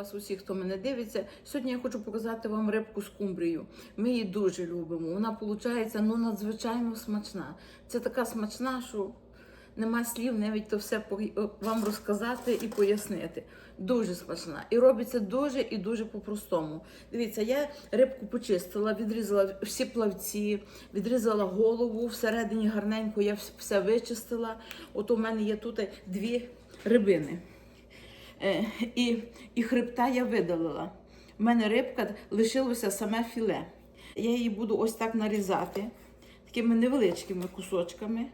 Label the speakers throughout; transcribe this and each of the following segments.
Speaker 1: вас усіх, хто мене дивиться. Сьогодні я хочу показати вам рибку з кумбрію. Ми її дуже любимо. Вона виходить ну, надзвичайно смачна. Це така смачна, що нема слів навіть то все вам розказати і пояснити. Дуже смачна. І робиться дуже і дуже по-простому. Дивіться, я рибку почистила, відрізала всі плавці, відрізала голову, всередині гарненько я все вичистила. От у мене є тут дві рибини. Е, і, і хребта я видалила. У мене рибка лишилося саме філе. Я її буду ось так нарізати такими невеличкими кусочками.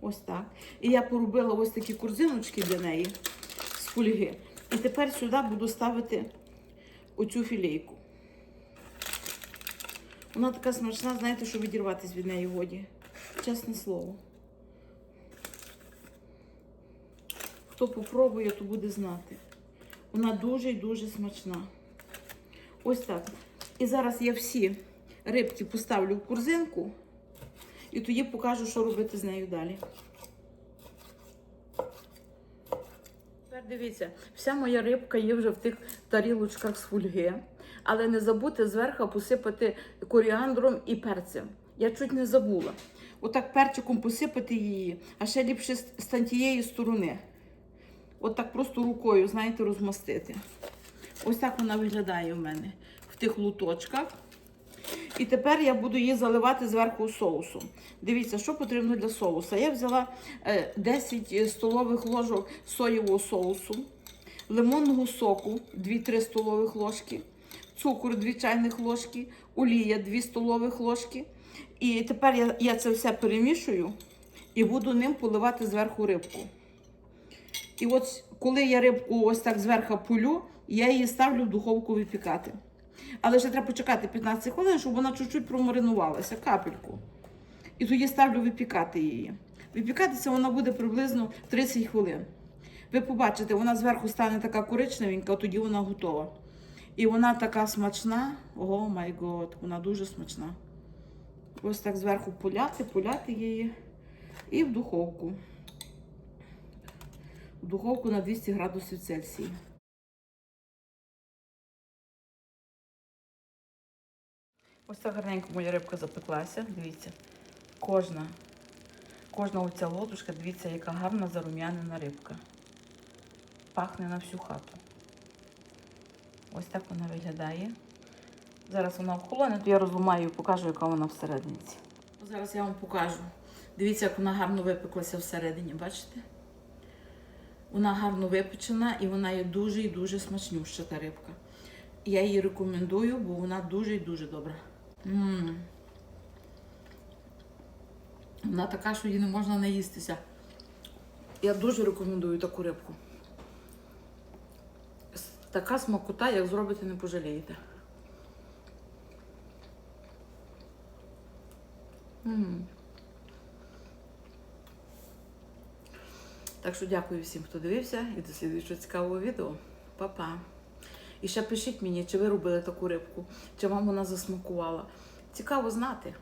Speaker 1: Ось так. І я поробила ось такі корзиночки для неї з фольги. І тепер сюди буду ставити оцю філейку. Вона така смачна, знаєте, що відірватися від неї годі. Чесне слово. Хто попробує, то буде знати. Вона дуже і дуже смачна. Ось так. І зараз я всі рибки поставлю в корзинку і тоді покажу, що робити з нею далі. Тепер дивіться, вся моя рибка є вже в тих тарілочках з фольги. Але не забудьте зверху посипати коріандром і перцем. Я чуть не забула. Отак перчиком посипати її, а ще ліпше з тієї сторони. Отак просто рукою, знаєте, розмастити. Ось так вона виглядає в мене в тих луточках. І тепер я буду її заливати зверху соусом. Dивіться, що потрібно для соуса. Я взяла е, 10 столових ложок соєвого соусу, лимонного соку 2-3 столових ложки, цукор 2 чайних ложки, олія 2 столових ложки. І тепер я, я це все перемішую і буду ним поливати зверху рибку. І от коли я рибку ось так зверху пулю, я її ставлю в духовку випікати. Але ще треба почекати 15 хвилин, щоб вона чуть-чуть промаринувалася, капельку. І тоді ставлю випікати її. Випікатися вона буде приблизно 30 хвилин. Ви побачите, вона зверху стане така коричневенька, тоді вона готова. І вона така смачна. О май год, вона дуже смачна. Ось так зверху поляти, поляти її і в духовку. В духовку на 200 градусів Цельсія. Ось так гарненько моя рибка запеклася. Дивіться, кожна, кожна оця лодочка, дивіться, яка гарна зарум'янена рибка. Пахне на всю хату. Ось так вона виглядає. Зараз вона охолоне, то я розламаю і покажу, яка вона всередині. Зараз я вам покажу. Дивіться, як вона гарно випеклася всередині, бачите? Вона гарно випечена і вона є дуже і дуже смачнюща та рибка. Я її рекомендую, бо вона дуже і дуже добра. м Вона така, що її не можна наїстися. Я дуже рекомендую таку рибку. Така смакота, як зробите, не пожалієте. м Так що дякую всім, хто дивився і до слідуючого цікавого відео. Па-па! І ще пишіть мені, чи ви робили таку рибку, чи вам вона засмакувала. Цікаво знати.